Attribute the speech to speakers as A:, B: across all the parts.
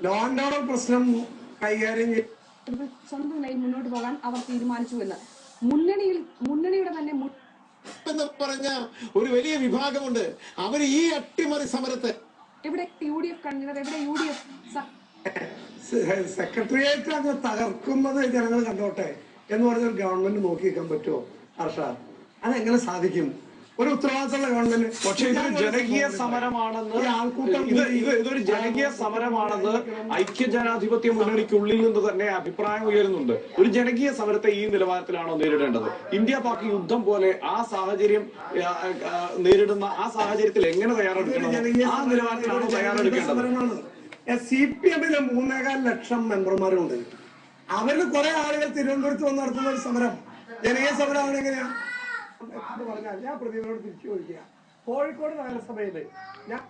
A: Law order പ്രശ്നം കൈകാര്യം ചെയ്യ-
B: ഇത് സ്വന്തം നിലയിൽ മുന്നോട്ട് പോകാൻ അവർ തീരുമാനിച്ചു എന്ന്. മുന്നണിയിൽ മുന്നണിയുടെ തന്നെ
C: എന്ന് പറഞ്ഞ ഒരു വലിയ വിഭാഗമുണ്ട്. അവർ ഈ അട്ടിമറി സമരത്തെ
B: എവിടെ യു ഡി എഫ് കൺവീനർ എവിടെ യു ഡി എഫ്
A: സെക്രട്ടേറിയറ്റ് അങ്ങ് തകർക്കുന്നത് ജനങ്ങൾ കണ്ടോട്ടെ എന്ന് പറഞ്ഞൊരു ഗവൺമെന്റ് നോക്കി നിൽക്കാൻ പറ്റുമോ ഹർഷ അതെങ്ങനെ സാധിക്കും? ഒരു ഉത്തരവാദിത്തമുള്ള ഗവൺമെന്റ്
D: പക്ഷേ ഇതൊരു ജനകീയ സമരമാണെന്ന് ഇത് ഇത് ഇതൊരു ജനകീയ സമരമാണെന്ന് ഐക്യ ജനാധിപത്യ മുന്നണിക്കുള്ളിൽ നിന്ന് തന്നെ അഭിപ്രായം ഉയരുന്നുണ്ട്. ഒരു ജനകീയ സമരത്തെ ഈ നിലവാരത്തിലാണോ നേരിടേണ്ടത്? ഇന്ത്യ പാക് യുദ്ധം പോലെ ആ സാഹചര്യം നേരിടുന്ന ആ സാഹചര്യത്തിൽ എങ്ങനെ തയ്യാറെടുക്കണം? ആ നിലവാരത്തിലാണോ തയ്യാറെടുക്കേണ്ടത്?
A: സി പി എമ്മിന് മൂന്നേകാൽ ലക്ഷം മെമ്പർമാരുണ്ട്. അവരിൽ കുറെ ആളുകൾ തിരുവനന്തപുരത്ത് വന്ന് നടത്തുന്ന ഒരു സമരം. ജനകീയ സമരമാണ് എങ്ങനെയാ? എന്ന് പറഞ്ഞാൽ ഞാൻ പ്രതിഭയോട് തിരിച്ചു ചോദിക്കുക കോഴിക്കോട് നഗരസഭയിൽ ഞാൻ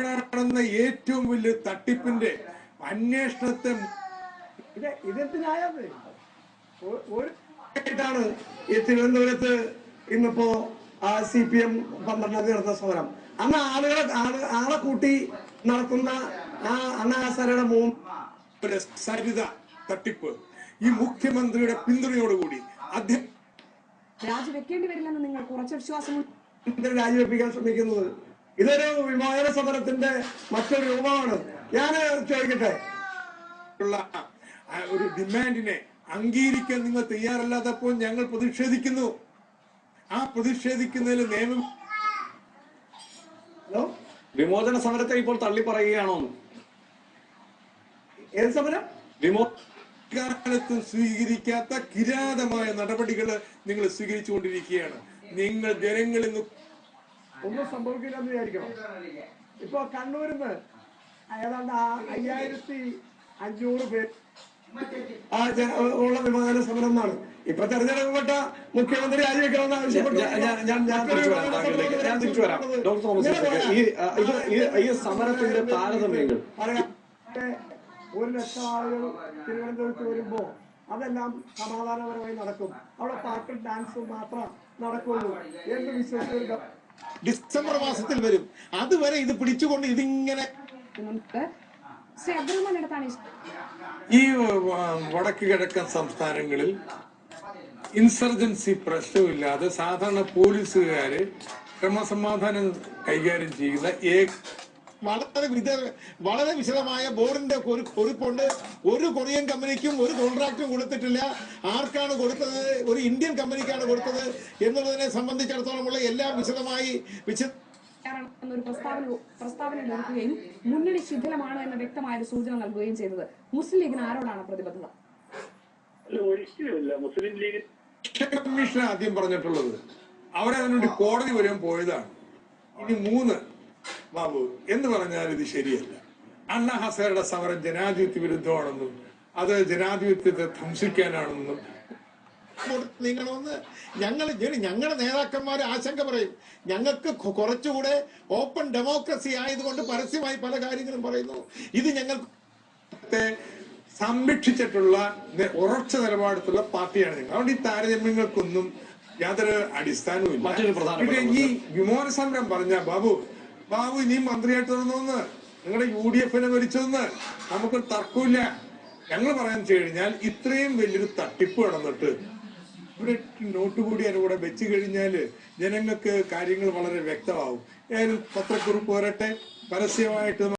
E: നടന്ന ഏറ്റവും വലിയ തട്ടിപ്പിന്റെ അന്വേഷണത്തെ
A: ഇത് ഇതെന്തിനായത് ആയിട്ടാണ് ഈ തിരുവനന്തപുരത്ത് ഇന്നിപ്പോ ആ സി പി എം പന്ത്രണ്ടാം തീയതി നടത്തുന്ന സമരം. അന്ന് ആളുകളെ ആള്- കൂട്ടി നടത്തുന്ന ആ അണ്ണാസരയുടെ മൂന്ന്
E: സരിത തട്ടിപ്പ്. ഈ മുഖ്യമന്ത്രിയുടെ പിന്തുണയോടുകൂടി അദ്ദേഹം
B: രാജിവെക്കേണ്ടി വരില്ലെന്ന് നിങ്ങൾ കുറച്ച് വിശ്വാസം
A: രാജിവെപ്പിക്കാൻ ശ്രമിക്കുന്നത്. ഇതൊരു വിമോചന സമരത്തിന്റെ മറ്റൊരു രൂപമാണ്. ഞാൻ ചോദിക്കട്ടെ?
E: ഉള്ള ഒരു ഡിമാൻഡിനെ അംഗീകരിക്കാൻ നിങ്ങൾ തയ്യാറല്ലാത്തപ്പോൾ ഞങ്ങൾ പ്രതിഷേധിക്കുന്നു. ആ പ്രതിഷേധിക്കുന്നതിൽ നിയമം
A: ഹലോ?
D: വിമോചന സമരത്തെ ഇപ്പോൾ തള്ളി പറയുകയാണോ
A: ഏത് സമരം?
D: വിമോ
E: കാലത്തും സ്വീകരിക്കാത്ത കിരാതമായ നടപടികൾ നിങ്ങൾ സ്വീകരിച്ചുകൊണ്ടിരിക്കുകയാണ്. നിങ്ങൾ ജനങ്ങളിൽ നിന്ന്
A: ഒന്നും സംഭവിക്കില്ല എന്ന് വിചാരിക്കണം. ഇപ്പൊ കണ്ണൂരിന്ന് ഏതാണ്ട് അയ്യായിരത്തി അഞ്ഞൂറ് പേർ ആ ഉള്ള വിമാന സമരം എന്നാണ്. ഇപ്പൊ തെരഞ്ഞെടുക്കപ്പെട്ട മുഖ്യമന്ത്രി രാജിവെക്കണമെന്ന് ആവശ്യപ്പെട്ടു.
D: ഈ സമരത്തിന്റെ താരതമ്യങ്ങൾ.
A: ഒരു ലക്ഷം ആളുകൾ തിരുവനന്തപുരത്ത് വരുമ്പോ അതെല്ലാം സമാധാനപരമായി നടക്കും. അവിടെ പാട്ടും ഡാൻസും മാത്രം നടക്കുള്ളൂ എന്ന് വിശ്വസിച്ച
C: ഡിസംബർ മാസത്തിൽ വരും. അതുവരെ ഇത് പിടിച്ചുകൊണ്ട് ഇതിങ്ങനെ
B: നമുക്ക്
E: ഈ വടക്ക് കിഴക്കൻ സംസ്ഥാനങ്ങളിൽ ഇൻസർജൻസി പ്രശ്നമില്ലാതെ സാധാരണ പോലീസുകാര് ക്രമസമാധാനം കൈകാര്യം ചെയ്യുന്ന ഏക
C: വളരെ വിദ വളരെ വിശദമായ ബോർഡിന്റെ ഒരു കുറിപ്പുണ്ട്. ഒരു കൊറിയൻ കമ്പനിക്കും ഒരു കോൺട്രാക്റ്റും കൊടുത്തിട്ടില്ല. ആർക്കാണ് കൊടുത്തത്? ഒരു ഇന്ത്യൻ കമ്പനിക്കാണ് കൊടുത്തത് എന്നുള്ളതിനെ സംബന്ധിച്ചിടത്തോളമുള്ള എല്ലാം വിശദമായി വിശദ
B: എന്നൊരു പ്രസ്താവന പ്രസ്താവന നൽകുകയും മുന്നണി ശിഥിലമാണ് എന്ന വ്യക്തമായ ഒരു സൂചന നൽകുകയും ചെയ്തത്. മുസ്ലിം ലീഗിന് ആരോടാണ് പ്രതിബദ്ധത?
F: ഒരിക്കലുമില്ല മുസ്ലിം ലീഗ്
E: കമ്മീഷൻ ആദ്യം പറഞ്ഞിട്ടുള്ളത്. അവിടെ അതിനുവേണ്ടി കോടതി വരെ പോയതാണ്. ഇനി മൂന്ന് ബാബു എന്ന് പറഞ്ഞാൽ ഇത് ശരിയല്ല. അണ്ണ ഹസേരുടെ സമരം ജനാധിപത്യ വിരുദ്ധമാണെന്നും അത് ജനാധിപത്യത്തെ
C: ധംസിക്കാനാണെന്നും നിങ്ങളൊന്ന് ഞങ്ങൾ ഞങ്ങളുടെ നേതാക്കന്മാർ ആശങ്ക പറയും. ഞങ്ങൾക്ക് കുറച്ചുകൂടെ ഓപ്പൺ ഡെമോക്രസി ആയതുകൊണ്ട് പരസ്യമായി പല കാര്യങ്ങളും പറയുന്നു. ഇത് ഞങ്ങൾ
E: സംരക്ഷിച്ചിട്ടുള്ള ഉറച്ച നിലപാടത്തുള്ള പാർട്ടിയാണ് ഞങ്ങൾ. അതുകൊണ്ട് ഈ താരതമ്യങ്ങൾക്കൊന്നും യാതൊരു അടിസ്ഥാനവും
D: ഇല്ല
E: പിന്നെ ഈ വിമോചന സമരം പറഞ്ഞ ബാബു ബാബു ഇനിയും മന്ത്രിയായിട്ട് തുടർന്നോന്ന് നിങ്ങളുടെ യു ഡി എഫിനെ ഭരിച്ചതെന്ന് നമുക്ക് തർക്കമില്ല ഞങ്ങൾ പറയാൻ വെച്ച് കഴിഞ്ഞാൽ ഇത്രയും വലിയൊരു തട്ടിപ്പ് നടന്നിട്ട് ഇവിടെ നോട്ട് കൂടി അതിന്റെ കൂടെ വെച്ച് കഴിഞ്ഞാൽ ജനങ്ങൾക്ക് കാര്യങ്ങൾ വളരെ വ്യക്തമാവും. പത്രക്കുറിപ്പ് വരട്ടെ? പരസ്യമായിട്ട്